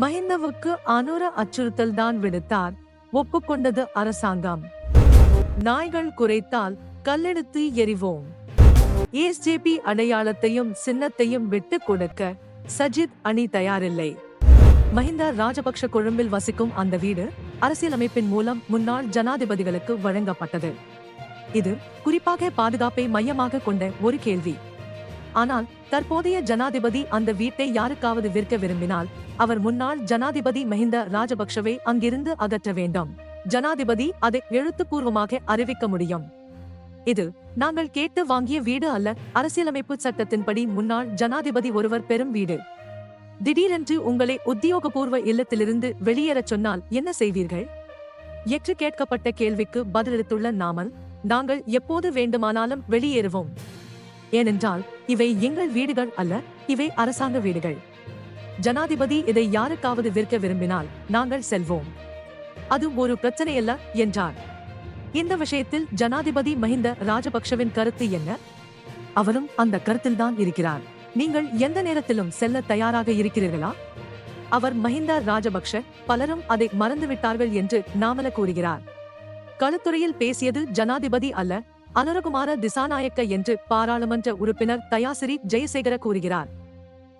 மஹிந்தவுக்கு அனுர அச்சுறுத்தல் தான் விடுத்தார். ஒப்புக்கொண்டது அரசாங்கம். நாய்கள் குறைத்தால் கல்லெடுத்து எறிவோம். ஏஸ்ஜேபி அடையாளத்தையும் சின்னத்தையும் விட்டு கொடுக்க சஜித் அணி தயாரில்லை. மஹிந்த ராஜபக்ஷ கொழும்பில் வசிக்கும் அந்த வீடு அரசியலமைப்பின் மூலம் முன்னாள் ஜனாதிபதிகளுக்கு வழங்கப்பட்டது. இது குறிப்பாக பாதுகாப்பை மையமாக கொண்ட ஒரு கேள்வி. ஆனால் தற்போதைய ஜனாதிபதி அந்த வீட்டை யாருக்காவது விற்க விரும்பினால் அவர் முன்னாள் ஜனாதிபதி மஹிந்த ராஜபக்ஷவை அங்கிருந்து அகற்ற வேண்டும். ஜனாதிபதி அதை எழுத்துப்பூர்வமாக அறிவிக்க முடியும். இது நாங்கள் கேட்டு வாங்கிய வீடு அல்ல அரசியலமைப்பு சட்டத்தின்படி முன்னாள் ஜனாதிபதி ஒருவர் பெறும் வீடு. திடீரென்று உங்களை உத்தியோகபூர்வ இல்லத்திலிருந்து வெளியேறச் சொன்னால் என்ன செய்வீர்கள்? எற்று கேட்கப்பட்ட கேள்விக்கு பதிலளித்துள்ள நாமல் நாங்கள் எப்போது வேண்டுமானாலும் வெளியேறுவோம். ஏனென்றால் இவை எங்கள் வீடுகள் அல்ல இவை அரசாங்க வீடுகள். ஜனாதிபதி இதை யாருக்காவது விற்க விரும்பினால் நாங்கள் செல்வோம். அது ஒரு பிரச்சனையல்ல என்றார். இந்த விஷயத்தில் ஜனாதிபதி மஹிந்த ராஜபக்ஷவின் கருத்து என்ன? அவரும் அந்த கருத்தில்தான் இருக்கிறார். நீங்கள் எந்த நேரத்திலும் செல்ல தயாராக இருக்கிறீர்களா? அவர் மஹிந்த ராஜபக்ஷ பலரும் அதை மறந்துவிட்டார்கள் என்று நாமல கூறுகிறார். களுத்துறையில் பேசியது ஜனாதிபதி அல்ல அனுரகுமார திசாநாயக்க என்று பாராளுமன்ற உறுப்பினர் தயாசிரி ஜெயசேகர கூறுகிறார்.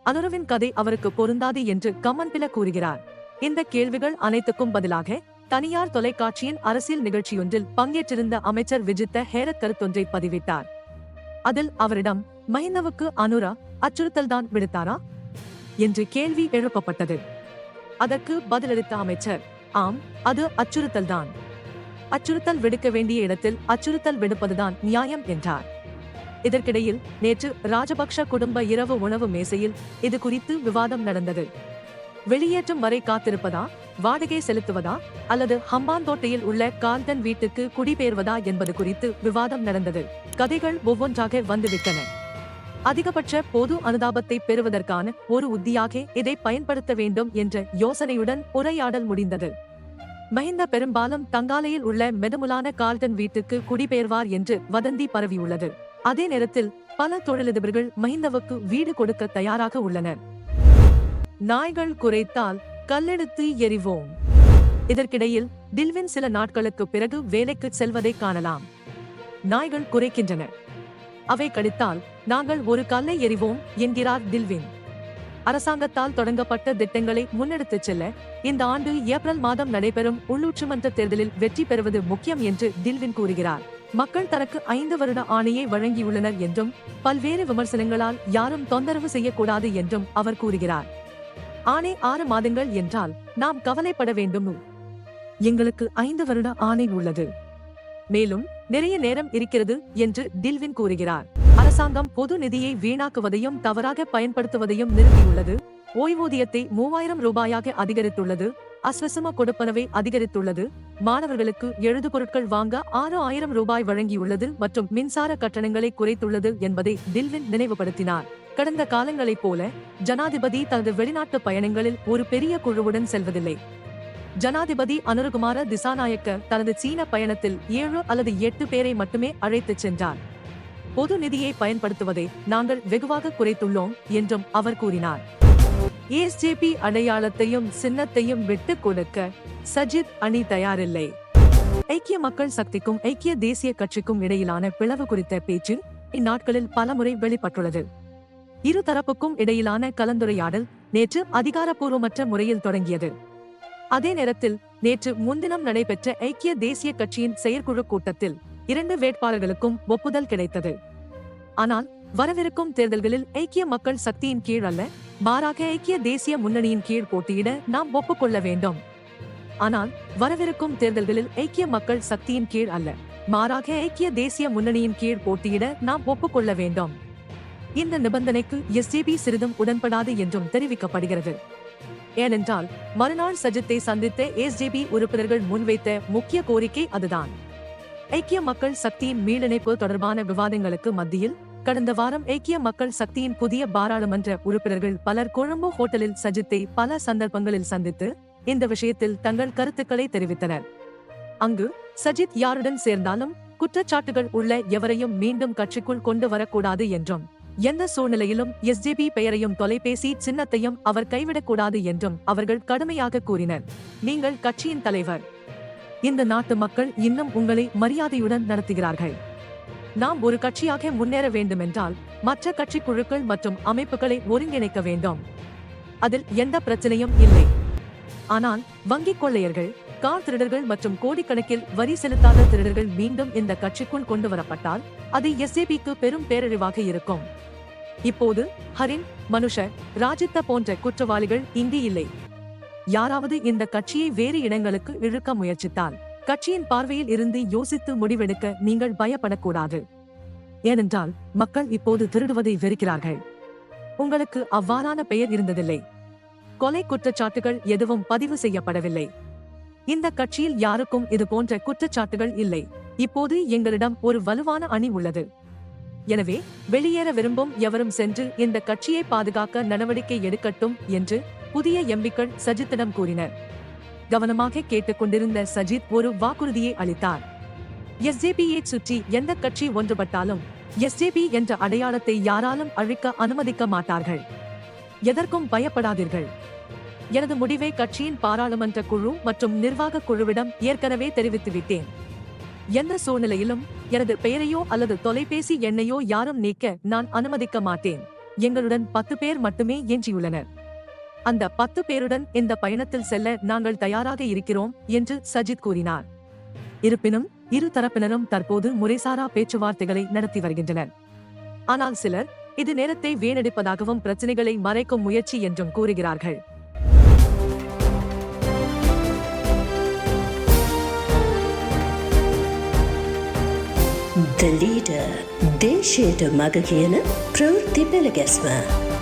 அனுரவின் கதை அவருக்கு பொருந்தாது என்று கம்மன்பில கூறுகிறார். இந்த கேள்விகள் அனைத்துக்கும் பதிலாக தனியார் தொலைக்காட்சியின் அரசியல் நிகழ்ச்சியொன்றில் பங்கேற்றிருந்த அமைச்சர் விஜித்த ஹேரத் கருத்தொன்றை பதிவிட்டார். அதில் அவரிடம் மஹிந்தவுக்கு அனுரா அச்சுறுத்தல்தான் விடுத்தாரா? என்று கேள்வி எழுப்பப்பட்டது. அதற்கு பதிலளித்த அமைச்சர் ஆம் அது அச்சுறுத்தல்தான். அச்சுறுத்தல் விடுக்க வேண்டிய இடத்தில் அச்சுறுத்தல் விடுப்பதுதான் நியாயம் என்றார். இதற்கிடையில் நேற்று ராஜபக்ஷ குடும்ப இரவு உணவு மேசையில் இது குறித்து விவாதம் நடந்தது. வெளியேற்றம் வரை காத்திருப்பதா வாடகை செலுத்துவதா அல்லது ஹம்பாந்தோட்டையில் உள்ள கால்டன் வீட்டுக்கு குடிபெயர்வதா என்பது குறித்து விவாதம் நடந்தது. கதைகள் ஒவ்வொன்றாக வந்துவிட்டன. அதிகபட்ச பொது அனுதாபத்தை பெறுவதற்கான ஒரு உத்தியாக இதை பயன்படுத்த வேண்டும் என்ற யோசனையுடன் உரையாடல் முடிந்தது. மஹிந்த பெரும்பாலும் தங்காலையில் உள்ள மெதமுலான கால்டன் வீட்டுக்கு குடிபெயர்வார் என்று வதந்தி பரவியுள்ளது. அதே நேரத்தில் பல தொழிலதிபர்கள் மஹிந்தவுக்கு வீடு கொடுக்க தயாராக உள்ளனர். நாய்கள் குறைத்தால் கல்லெடுத்து எறிவோம். இதற்கிடையில் டில்வின் சில நாட்களுக்கு பிறகு வேலைக்கு செல்வதை காணலாம். நாய்கள் குறைக்கின்றன அவை கடித்தால் நாங்கள் ஒரு கல்லை எறிவோம் என்கிறார் டில்வின். அரசாங்கத்தால் தொடங்கப்பட்ட திட்டங்களை முன்னெடுத்துச் செல்ல இந்த ஆண்டு ஏப்ரல் மாதம் நடைபெறும் உள்ளூற்று மன்ற தேர்தலில் வெற்றி பெறுவது முக்கியம் என்று தில்வின் கூறுகிறார். மக்கள் தனக்கு ஐந்து வருட ஆணையை வழங்கியுள்ளனர் என்றும் பல்வேறு விமர்சனங்களால் யாரும் தொந்தரவு செய்யக்கூடாது என்றும் அவர் கூறுகிறார். ஆணை ஆறு மாதங்கள் என்றால் நாம் கவலைப்பட வேண்டும்? எங்களுக்கு ஐந்து வருட ஆணை உள்ளது. மேலும் நிறைய நேரம் இருக்கிறது என்று டில்வின் கூறுகிறார். அரசாங்கம் பொது நிதியை வீணாக்குவதையும் தவறாக பயன்படுத்துவதையும் நிறுத்தியுள்ளது. ஓய்வூதியத்தை மூவாயிரம் ரூபாயாக அதிகரித்துள்ளது. அஸ்வசம கொடுப்பனவை அதிகரித்துள்ளது. மாணவர்களுக்கு எழுது பொருட்கள் வாங்க ஆறு ஆயிரம் ரூபாய் வழங்கியுள்ளது மற்றும் மின்சார கட்டணங்களை குறைத்துள்ளது என்பதை தில்வின் நினைவுபடுத்தினார். கடந்த காலங்களைப் போல ஜனாதிபதி தனது வெளிநாட்டு பயணங்களில் ஒரு பெரிய குழுவுடன் செல்வதில்லை. ஜனாதிபதி அனுருகுமார திசாநாயக்க தனது சீன பயணத்தில் ஏழு அல்லது எட்டு பேரை மட்டுமே அழைத்துச் சென்றார். பொது நிதியை பயன்படுத்துவதை நாங்கள் வெகுவாக குறைத்துள்ளோம் என்றும் அவர் கூறினார். ஏஎஸ்ஜேபி அடையாளத்தையும் சின்னத்தையும் விட்டு கொடுக்க சஜித் அணி தயாரில்லை. ஐக்கிய மக்கள் சக்திக்கும் ஐக்கிய தேசிய கட்சிக்கும் இடையிலான பிளவு குறித்த பேச்சு இந்நாட்களில் பலமுறை வெளிப்பட்டுள்ளது. இரு தரப்புக்கும் இடையிலான கலந்துரையாடல் நேற்று அதிகாரப்பூர்வமற்ற முறையில் தொடங்கியது. அதே நேரத்தில் நேற்று முன்தினம் நடைபெற்ற ஐக்கிய தேசிய கட்சியின் செயற்குழு கூட்டத்தில் இரண்டு வேட்பாளர்களுக்கும் ஒப்புதல் கிடைத்தது. ஆனால் வரவிருக்கும் தேர்தல்களில் ஐக்கிய மக்கள் சக்தியின் கீழ் அல்ல மாறாக ஐக்கிய தேசிய முன்னணியின் கீழ் போட்டியிட நாம் ஒப்புக்கொள்ள வேண்டும். ஆனால் வரவிருக்கும் தேர்தல்களில் ஐக்கிய மக்கள் சக்தியின் கீழ் அல்ல மாறாக ஐக்கிய தேசிய முன்னணியின் கீழ் போட்டியிட நாம் ஒப்புக்கொள்ள வேண்டும். இந்த நிபந்தனைக்கு எஸ்ஜேபி சிறிதும் உடன்படாது என்றும் தெரிவிக்கப்படுகிறது. ஏனென்றால் மறுநாள் சஜித்தை சந்தித்த எஸ்ஜேபி உறுப்பினர்கள் முன்வைத்த முக்கிய கோரிக்கை அதுதான். ஐக்கிய மக்கள் சக்தியின் மீளிணைப்பு தொடர்பான விவாதங்களுக்கு மத்தியில் கடந்த வாரம் ஐக்கிய மக்கள் சக்தியின் புதிய பாராளுமன்ற உறுப்பினர்கள் பலர் கொழும்பு ஹோட்டலில் சஜித்தை பல சந்தர்ப்பங்களில் சந்தித்து இந்த விஷயத்தில் தங்கள் கருத்துக்களை தெரிவித்தனர். அங்கு சஜித் யாருடன் சேர்ந்தாலும் குற்றச்சாட்டுகள் உள்ள எவரையும் மீண்டும் கட்சிக்குள் கொண்டு வரக்கூடாது என்றும் எந்த சூழ்நிலையிலும் எஸ்ஜிபி பெயரையும் தொலைபேசி சின்னத்தையும் அவர் கைவிடக்கூடாது என்றும் அவர்கள் கடுமையாக கூறினர். நீங்கள் கட்சியின் தலைவர். இந்த நாட்டு மக்கள் இன்னும் உங்களை மரியாதையுடன் நடத்துகிறார்கள். நாம் ஒரு கட்சியாக முன்னேற வேண்டுமென்றால் மற்ற கட்சி குழுக்கள் மற்றும் அமைப்புகளை ஒருங்கிணைக்க வேண்டும். அதில் எந்த பிரச்சனையும் இல்லை. ஆனால் வங்கிக் கொள்ளையர்கள் கார் திருடர்கள் மற்றும் கோடிக்கணக்கில் வரி செலுத்தாத திருடர்கள் மீண்டும் இந்த கட்சிக்குள் கொண்டு வரப்பட்டால் அது எஸ்ஏபிக்கு பெரும் பேரழிவாக இருக்கும். இப்போது ஹரின் மனுஷர் ராஜித்த போன்ற குற்றவாளிகள் இங்கு இல்லை. யாராவது இந்த கட்சியை வேறு இடங்களுக்கு இழுக்க முயற்சித்தால் கட்சியின் பார்வையில் இருந்து யோசித்து முடிவெடுக்க நீங்கள் பயப்படக்கூடாது. ஏனென்றால் மக்கள் இப்போது திருடுவதை வெறுக்கிறார்கள். உங்களுக்கு அவ்வாறான பெயர் இருந்ததில்லை. கொலை குற்றச்சாட்டுகள் எதுவும் பதிவு செய்யப்படவில்லை. இந்த கட்சியில் யாருக்கும் இது போன்ற குற்றச்சாட்டுகள் இல்லை. இப்போது எங்களிடம் ஒரு வலுவான அணி உள்ளது. எனவே வெளியேற விரும்பும் எவரும் சென்று இந்த கட்சியை பாதுகாக்க நடவடிக்கை எடுக்கட்டும் என்று புதிய எம்பிக்கள் சஜித்திடம் கூறினர். கவனமாக கேட்டுக்கொண்டிருந்த சஜித் ஒரு வாக்குறுதியை அளித்தார். எஸ்ஜேபியை சுற்றி எந்த கட்சி ஒன்றுபட்டாலும் எஸ்ஜேபி என்ற அடையாளத்தை யாராலும் அழிக்க அனுமதிக்க மாட்டார்கள். எதற்கும் பயப்படாதீர்கள். எனது முடிவை கட்சியின் பாராளுமன்ற குழு மற்றும் நிர்வாக குழுவிடம் ஏற்கனவே தெரிவித்துவிட்டேன். எந்த சூழ்நிலையிலும் எனது பெயரையோ அல்லது தொலைபேசி எண்ணையோ யாரும் நீக்க நான் அனுமதிக்க மாட்டேன். எங்களுடன் பத்து பேர் மட்டுமே எஞ்சியுள்ளனர் அந்த பத்து பேருடன் இந்த பயணத்தில் செல்ல நாங்கள் தயாராக இருக்கிறோம் என்று சஜித் கூறினார். இருப்பினும் இரு தரப்பினரும் தற்போது முறைசாரா பேச்சுவார்த்தைகளை நடத்தி வருகின்றனர். ஆனால் சிலர் இது நேரத்தை வீணடிப்பதாகவும் பிரச்சனைகளை மறைக்கும் முயற்சி என்றும் கூறுகிறார்கள். The leader, they share the magagana, Prurti Belagasma.